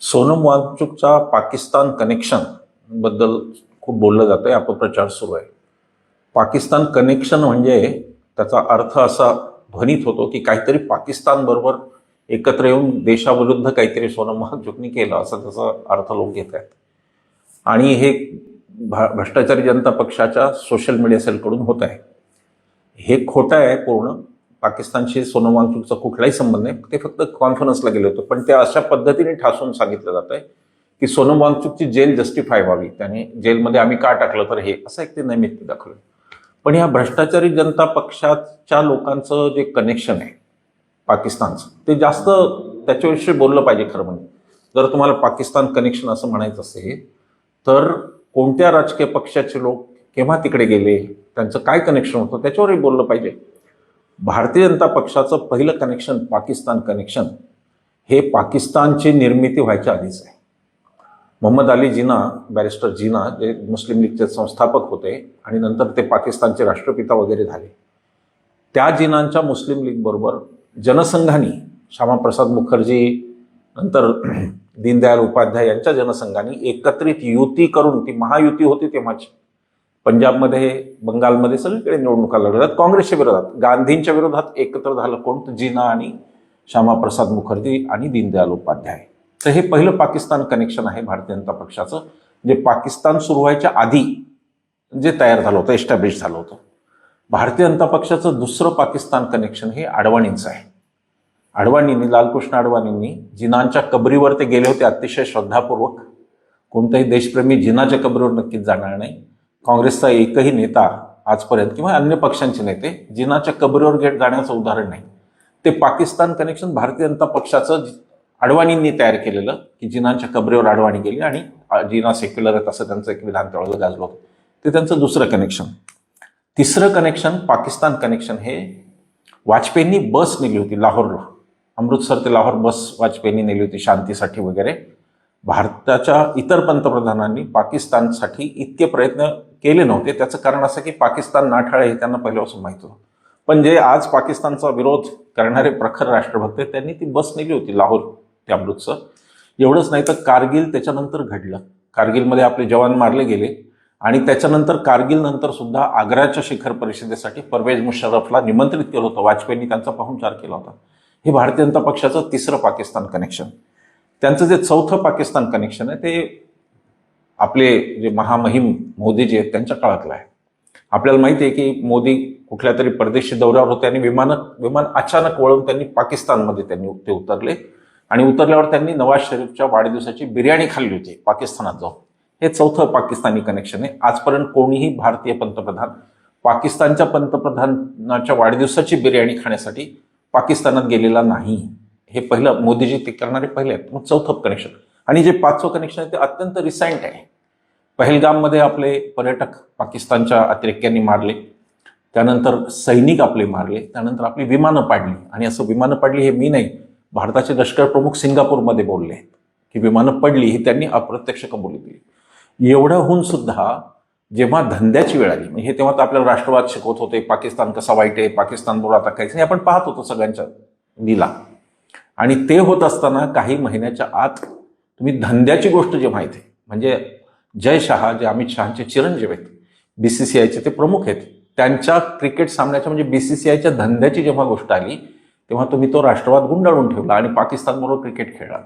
सोनम वांगचुकचा पाकिस्तान कनेक्शनबद्दल खूप बोललं जातं आहे अपप्रचार सुरू आहे. पाकिस्तान कनेक्शन म्हणजे त्याचा अर्थ असा ध्वनित होतो की काहीतरी पाकिस्तान बरोबर एकत्र येऊन देशाविरुद्ध काहीतरी सोनम वांगचुकनी केलं असा त्याचा अर्थ लोक घेत आहेत. आणि हे भा- भ्रष्टाचारी जनता पक्षाच्या सोशल मीडिया सेलकडून होत आहे. हे खोटं आहे पूर्ण. पाकिस्तानशी सोनम वांगचूकचा कुठलाही संबंध नाही. ते फक्त कॉन्फरन्सला गेले होते. पण ते अशा पद्धतीने ठासून सांगितलं जात आहे की सोनम वांगचूकची जेल जस्टिफाय व्हावी. त्याने जेलमध्ये आम्ही का टाकलं तर हे असं एक ते नैमित्य दाखवलं. पण या भ्रष्टाचारी जनता पक्षाच्या लोकांचं जे कनेक्शन आहे पाकिस्तानचं ते जास्त त्याच्याविषयी बोललं पाहिजे खरं म्हणजे. जर तुम्हाला पाकिस्तान कनेक्शन असं म्हणायचं असेल तर कोणत्या राजकीय पक्षाचे लोक केव्हा तिकडे गेले त्यांचं काय कनेक्शन होतं त्याच्यावरही बोललं पाहिजे. भारतीय जनता पक्षाचं पहिलं कनेक्शन पाकिस्तान कनेक्शन हे पाकिस्तानची निर्मिती व्हायच्या आधीच आहे. मोहम्मद अली जिना बॅरिस्टर जिना जे मुस्लिम लीगचे संस्थापक होते आणि नंतर ते पाकिस्तानचे राष्ट्रपिता वगैरे झाले त्या जिनांच्या मुस्लिम लीगबरोबर जनसंघानी श्यामाप्रसाद मुखर्जी नंतर दीनदयाल उपाध्याय यांच्या जनसंघाने एकत्रित युती करून ती महायुती होती तेव्हाची. पंजाबमध्ये बंगालमध्ये सगळीकडे निवडणुका लढतात काँग्रेसच्या विरोधात. गांधींच्या विरोधात एकत्र झालं कोण? तर जिना आणि श्यामाप्रसाद मुखर्जी आणि दीनदयाल उपाध्याय. तर हे पहिलं पाकिस्तान कनेक्शन आहे भारतीय जनता पक्षाचं जे पाकिस्तान सुरू व्हायच्या आधी जे तयार झालं होतं एस्टॅब्लिश झालं होतं. भारतीय जनता पक्षाचं दुसरं पाकिस्तान कनेक्शन हे अडवाणींचं आहे. अडवाणींनी लालकृष्ण अडवाणींनी जिनांच्या कबरीवर ते गेले होते अतिशय श्रद्धापूर्वक. कोणताही देशप्रेमी जिनाच्या कबरीवर नक्कीच जाणार नाही. काँग्रेसचा एकही नेता आजपर्यंत किंवा अन्य पक्षांचे नेते जिनाच्या कबरीवर गेट जाण्याचं उदाहरण नाही. ते पाकिस्तान कनेक्शन भारतीय जनता पक्षाचं अडवाणींनी तयार केलेलं की जिनांच्या कबरीवर अडवाणी गेली आणि जिना सेक्युलर आहेत असं त्यांचं एक विधान त्यावेळेला गाजलं होतं. ते त्यांचं दुसरं कनेक्शन तिसरं कनेक्शन पाकिस्तान कनेक्शन हे वाजपेयींनी बस नेली होती लाहोरला. अमृतसर ते लाहोर बस वाजपेयींनी नेली होती शांतीसाठी वगैरे. भारताच्या इतर पंतप्रधानांनी पाकिस्तानसाठी इतके प्रयत्न केले नव्हते. त्याचं कारण असं की पाकिस्तान नाठाळ हे त्यांना पहिल्यापासून माहीत होतं. पण जे आज पाकिस्तानचा विरोध करणारे प्रखर राष्ट्रभक्त आहेत, त्यांनी ती बस नेली होती लाहोर ते अमृतसर. एवढंच नाही तर कारगिल त्याच्यानंतर घडलं. कारगिलमध्ये आपले जवान मारले गेले. आणि त्याच्यानंतर कारगिल नंतर सुद्धा आग्र्याच्या शिखर परिषदेसाठी परवेज मुशर्रफला निमंत्रित केलं होतं. वाजपेयींनी त्यांचा पाहुणचार केला होता. हे भारतीय जनता पक्षाचं तिसरं पाकिस्तान कनेक्शन त्यांचं जे चौथं पाकिस्तान कनेक्शन आहे ते आपले जे महामहिम मोदी जे आहेत त्यांच्या काळातलं आहे. आपल्याला माहिती आहे की मोदी कुठल्या तरी परदेशी दौऱ्यावर होते आणि विमान विमान अचानक वळून त्यांनी पाकिस्तानमध्ये त्यांनी ते उतरले. आणि उतरल्यावर त्यांनी नवाज शरीफच्या वाढदिवसाची बिर्याणी खाल्ली होती पाकिस्तानात जाऊन. हे चौथं पाकिस्तानी कनेक्शन आहे. आजपर्यंत कोणीही भारतीय पंतप्रधान पाकिस्तानच्या पंतप्रधानाच्या वाढदिवसाची बिर्याणी खाण्यासाठी पाकिस्तानात गेलेला नाही. हे पहिलं मोदीजी ते करणारे पहिले आहेत. मग चौथं कनेक्शन आणि जे पाचवं कनेक्शन आहे ते अत्यंत रिसेंट आहे. पहलगाममध्ये आपले पर्यटक पाकिस्तानच्या अतिरेक्यांनी मारले. त्यानंतर सैनिक आपले मारले. त्यानंतर आपली विमानं पाडली. आणि असं विमानं पाडली हे मी नाही भारताचे लष्कर प्रमुख सिंगापूरमध्ये बोलले आहेत की विमानं पडली ही त्यांनी अप्रत्यक्ष कबुली दिली. एवढं होऊन सुद्धा जेव्हा धंद्याची वेळ आली म्हणजे हे तेव्हा तर आपल्याला राष्ट्रवाद शिकवत होते पाकिस्तान कसा वाईट आहे पाकिस्तान बरोबर आता काहीच नाही आपण पाहत होतो सगळ्यांच्या दिला आणि ते होत असताना काही महिन्याच्या आत तुम्ही धंद्याची गोष्ट जे माहिती आहे म्हणजे जय शहा जे अमित शहाचे चिरंजीव आहेत बी सी सी आयचे ते प्रमुख आहेत त्यांच्या क्रिकेट सामन्याच्या म्हणजे बी सी सी आयच्या धंद्याची जेव्हा गोष्ट आली तेव्हा तुम्ही तो राष्ट्रवाद गुंडाळून ठेवला आणि पाकिस्तानबरोबर क्रिकेट खेळलात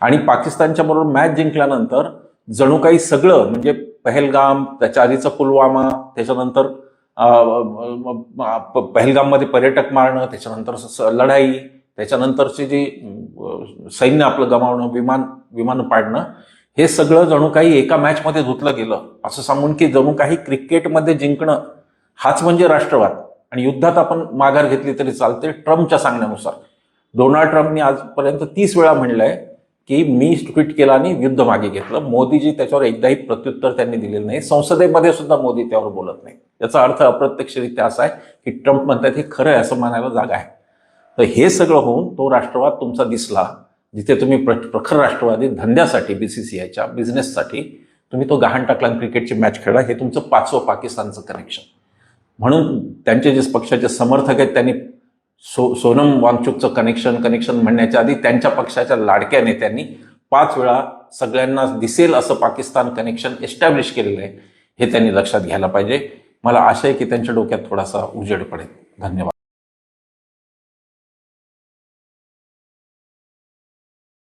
आणि पाकिस्तानच्या बरोबर मॅच जिंकल्यानंतर जणू काही सगळं म्हणजे पहलगाम त्याच्या आधीचा पुलवामा त्याच्यानंतर पहलगाममध्ये पर्यटक मारणं त्याच्यानंतर स- लढाई त्याच्यानंतरची जी सैन्य आपलं गमावणं विमान विमान पाडणं हे सगळं जणू काही एका मॅचमध्ये धुतलं गेलं. असं सांगून की जणू काही क्रिकेटमध्ये जिंकणं हाच म्हणजे राष्ट्रवाद. आणि युद्धात आपण माघार घेतली तरी चालते ट्रम्पच्या सांगण्यानुसार. डोनाल्ड ट्रम्पनी आजपर्यंत तीस वेळा म्हणलंय की मी ट्विट केलं आणि युद्ध मागे घेतलं. मोदीजी त्याच्यावर एकदाही प्रत्युत्तर त्यांनी दिलेलं नाही. संसदेमध्ये सुद्धा मोदी त्यावर बोलत नाही. याचा अर्थ अप्रत्यक्षरित्या असा आहे की ट्रम्प म्हणतात हे खरं आहे असं म्हणायला जागा आहे. तर हे सगळं होऊन तो राष्ट्रवाद तुमचा दिसला जिथे तुम्ही प्र प्रखर राष्ट्रवादी धंद्यासाठी बी सी सी आयच्या बिझनेससाठी तुम्ही तो गहाण टाकला आणि क्रिकेटची मॅच खेळला हे तुमचं पाचवं पाकिस्तानचं कनेक्शन म्हणून त्यांचे जे पक्षाचे समर्थक आहेत त्यांनी सो सोनम वांगचूकचं कनेक्शन कनेक्शन म्हणण्याच्या आधी त्यांच्या पक्षाच्या लाडक्या नेत्यांनी पाच वेळा सगळ्यांना दिसेल असं पाकिस्तान कनेक्शन एस्टॅब्लिश केलेलं आहे हे त्यांनी लक्षात घ्यायला पाहिजे. मला आशा आहे की त्यांच्या डोक्यात थोडासा उजेड पडेल. धन्यवाद.